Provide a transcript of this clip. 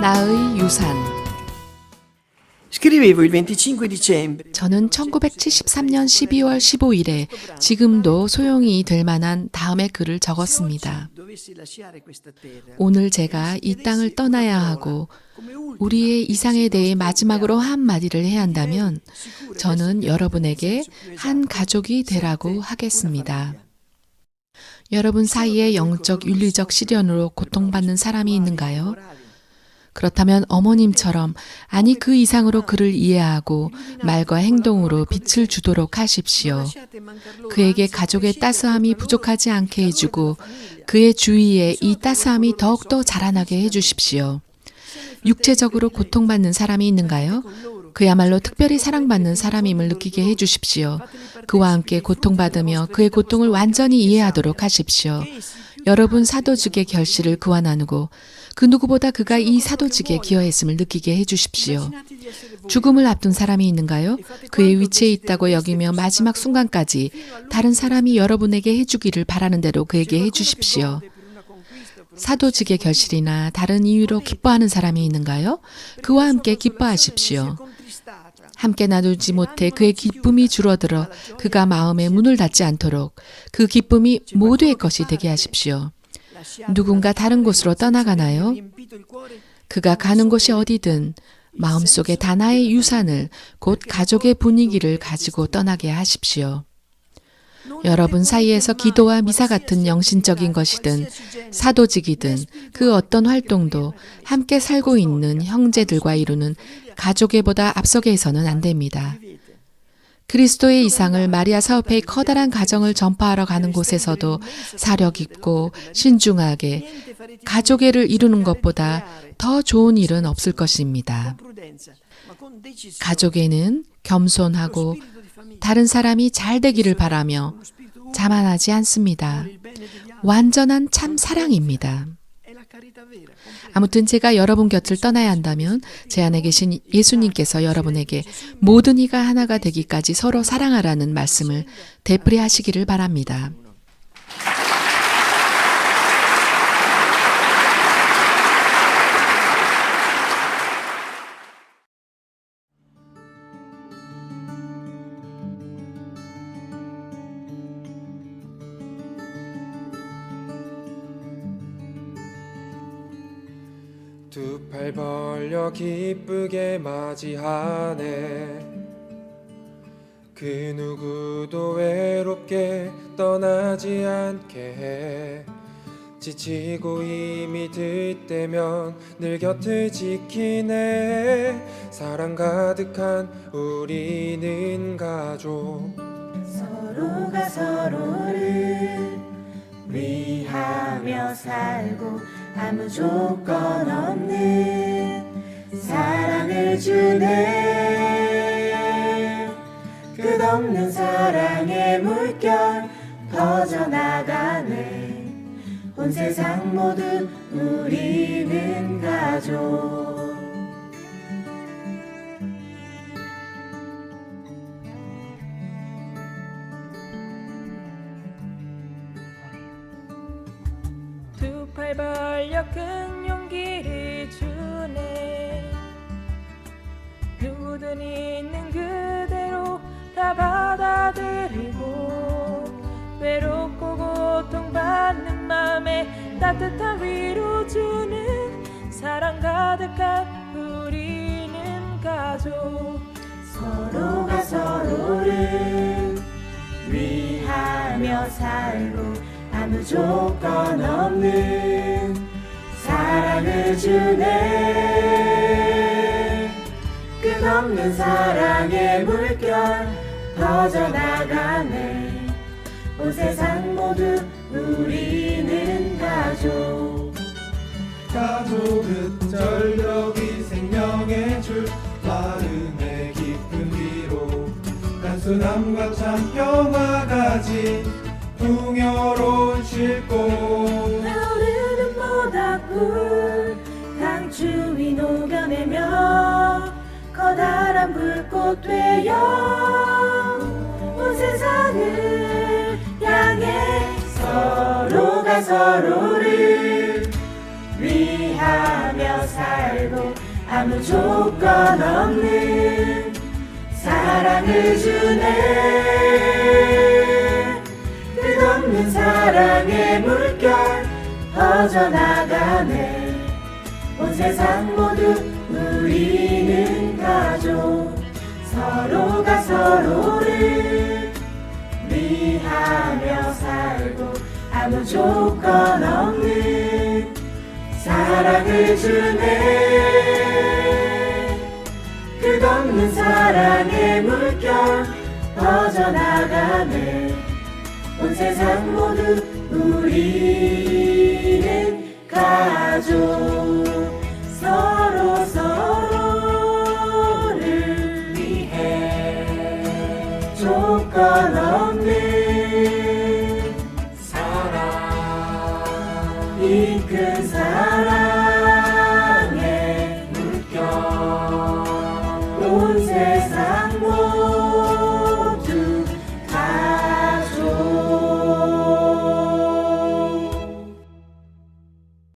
나의 유산 Scrivevo il 25 dicembre. 저는 1973년 12월 15일에 지금도 소용이 될 만한 다음의 글을 적었습니다. 오늘 제가 이 땅을 떠나야 하고 우리의 이상에 대해 마지막으로 한마디를 해야 한다면 저는 여러분에게 한 가족이 되라고 하겠습니다. 여러분 사이에 영적 윤리적 시련으로 고통받는 사람이 있는가요? 그렇다면 어머님처럼 아니 그 이상으로 그를 이해하고 말과 행동으로 빛을 주도록 하십시오. 그에게 가족의 따스함이 부족하지 않게 해주고. 그의 주위에 이 따스함이 더욱더 자라나게 해주십시오. 육체적으로 고통받는 사람이 있는가요? 그야말로 특별히 사랑받는 사람임을 느끼게 해주십시오. 그와 함께 고통받으며 그의 고통을 완전히 이해하도록 하십시오. 여러분 사도직의 결실을 그와 나누고 그 누구보다 그가 이 사도직에 기여했음을 느끼게 해주십시오. 죽음을 앞둔 사람이 있는가요? 그의 위치에 있다고 여기며 마지막 순간까지 다른 사람이 여러분에게 해주기를 바라는 대로 그에게 해주십시오. 사도직의 결실이나 다른 이유로 기뻐하는 사람이 있는가요? 그와 함께 기뻐하십시오. 함께 나누지 못해 그의 기쁨이 줄어들어 그가 마음의 문을 닫지 않도록 그 기쁨이 모두의 것이 되게 하십시오. 누군가 다른 곳으로 떠나가나요? 그가 가는 곳이 어디든 마음속에 다나의 유산을 곧 가족의 분위기를 가지고 떠나게 하십시오. 여러분 사이에서 기도와 미사 같은 영신적인 것이든 사도직이든 그 어떤 활동도 함께 살고 있는 형제들과 이루는 가족애보다 앞서게 해서는 안 됩니다. 그리스도의 이상을 마리아 사업회의 커다란 가정을 전파하러 가는 곳에서도 사려 깊고 신중하게 가족애를 이루는 것보다 더 좋은 일은 없을 것입니다. 가족에는 겸손하고 다른 사람이 잘 되기를 바라며 자만하지 않습니다. 완전한 참 사랑입니다. 아무튼 제가 여러분 곁을 떠나야 한다면 제 안에 계신 예수님께서 여러분에게 모든 이가 하나가 되기까지 서로 사랑하라는 말씀을 되풀이하시기를 바랍니다. 두 팔 벌려 기쁘게 맞이하네. 그 누구도 외롭게 떠나지 않게 해. 지치고 이미 들때면 늘 곁을 지키네. 사랑 가득한 우리는 가족. 서로가 서로를 위하며 살고 아무 조건 없는 사랑을 주네. 끝없는 사랑의 물결 퍼져나가네. 온 세상 모두 우리는 가족 두 팔 벌려 큰 용기를 주네. 누구든 있는 그대로 다 받아들이고 외롭고 고통받는 맘에 따뜻한 위로 주는 사랑 가득한 우리는 가족. 서로가 서로를 위하며 살고 아무 조건 없는 사랑을 주네. 끝없는 사랑의 물결 퍼져나가네. 온 세상 모두 우리는 가족. 가족은 절벽이 생명의 줄 마음의 깊은 위로 단순함과 참 평화가지 풍요로 운 쉴곳 타오르는 모닥불 강추위 녹여내며 커다란 불꽃 되어 온 세상을 향해 서로가 서로를 위하며 살고 아무 조건 없는 사랑을 주네. 끝 없는 사랑의 물결 퍼져나가네. 온 세상 모두 우리는 가족 서로가 서로를 위하며 살고 아무 조건 없는 사랑을 주네. 끝없는 사랑의 물결 퍼져나가네 온 세상 모두 우리는 가족 서로 서로를 위해 조건 없는 사랑. 이큰 사랑의 물결. 온 세상 모두